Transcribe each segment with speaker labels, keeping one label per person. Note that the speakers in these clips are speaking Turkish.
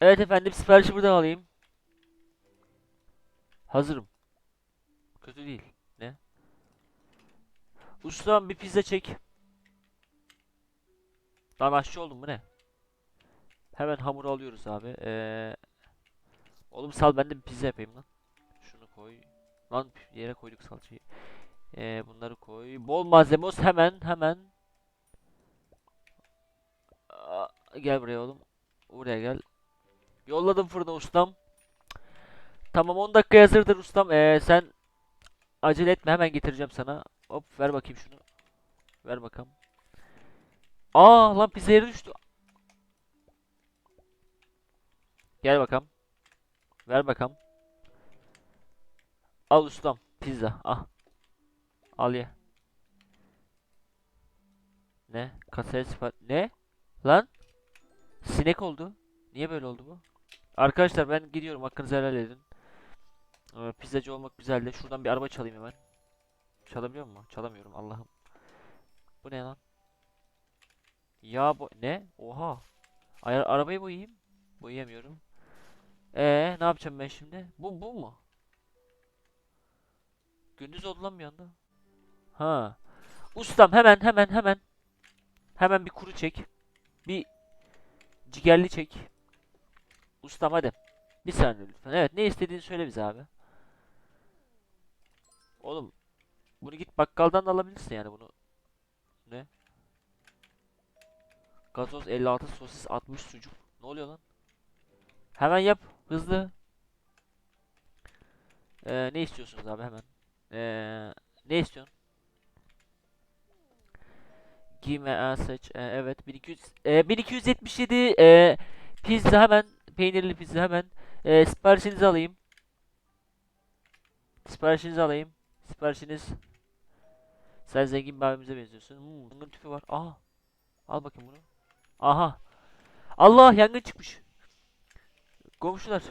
Speaker 1: Evet efendim siparişi buradan alayım. Hazırım. Kötü değil. Ne? Ustam bir pizza çek. Lan aşçı oldum bu ne? Hemen hamuru alıyoruz abi. Ee, oğlum sal ben de bir pizza yapayım lan. Şunu koy. Lan yere koyduk salçayı. Ee, bunları koy. Bol malzeme olsun hemen hemen. Aa, gel buraya oğlum. Buraya gel. Yolladım fırına ustam. Tamam 10 dakika hazırdır ustam. Ee, sen acele etme hemen getireceğim sana. Hop ver bakayım şunu. Ver bakalım. Aa lan pizza yere düştü. Gel bakalım. Ver bakalım. Al ustam pizza. Ah. Al ye. Ne? Kasaya sipariş... Ne? Lan? Sinek oldu. Niye böyle oldu bu? Arkadaşlar ben gidiyorum. Hakkınızı helal edin. Ee, pizzacı olmak güzel de. Şuradan bir araba çalayım hemen. Çalabiliyor mu? Çalamıyorum Allah'ım. Bu ne lan? Ya bu ne? Oha. Ay arabayı boyayayım. Boyayamıyorum. Ee, ne yapacağım ben şimdi? Bu bu mu? Gündüz oldu lan bir anda. Ha. Ustam hemen hemen hemen. Hemen bir kuru çek. Bir cigerli çek. Ustam hadi. Bir saniye lütfen. Evet ne istediğini söyle bize abi. Oğlum bunu git bakkaldan da alabilirsin yani bunu. Ne? Gazoz 56 sosis 60 sucuk. Ne oluyor lan? Hemen yap. Hızlı. Ee, ne istiyorsunuz abi hemen? Ee, ne istiyorsun? Giyme seç. Ee, evet 1200 ee, 1277 ee, pizza hemen peynirli pizza hemen. Ee, siparişinizi alayım. Siparişinizi alayım. Siparişiniz. Sen zengin bir abimize benziyorsun. Hmm, yangın tüpü var. Aha. Al bakayım bunu. Aha. Allah yangın çıkmış. Komşular.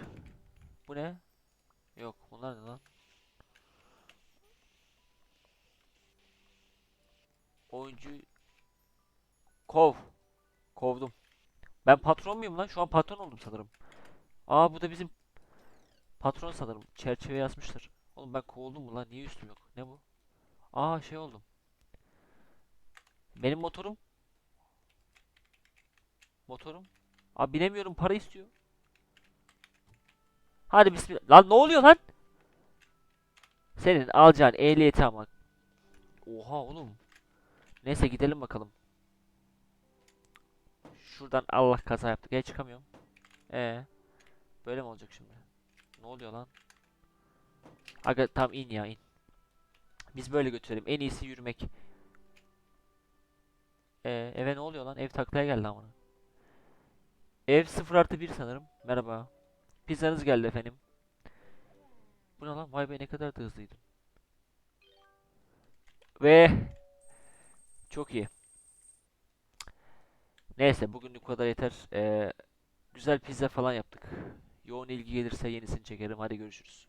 Speaker 1: Bu ne? Yok bunlar ne lan? Oyuncu Kov. Kovdum. Ben patron muyum lan? Şu an patron oldum sanırım. Aa bu da bizim patron sanırım. Çerçeve yazmıştır. Oğlum ben kovuldum mu lan? Niye üstüm yok? Ne bu? Aa şey oldum. Benim motorum. Motorum. Abi binemiyorum para istiyor. Hadi bismillah. Lan ne oluyor lan? Senin alacağın ehliyeti ama. Oha oğlum. Neyse gidelim bakalım. Şuradan Allah kaza yaptık. Gel çıkamıyorum. Ee, böyle mi olacak şimdi? Ne oluyor lan? Aga tam in ya in. Biz böyle götürelim. En iyisi yürümek. Ee, eve ne oluyor lan? Ev taklaya geldi ama. Ev 0 artı 1 sanırım. Merhaba. Pizzanız geldi efendim. Bu ne lan? Vay be ne kadar da hızlıydın. Ve çok iyi. Neyse bugünlük bu kadar yeter. Ee, güzel pizza falan yaptık. Yoğun ilgi gelirse yenisini çekerim. Hadi görüşürüz.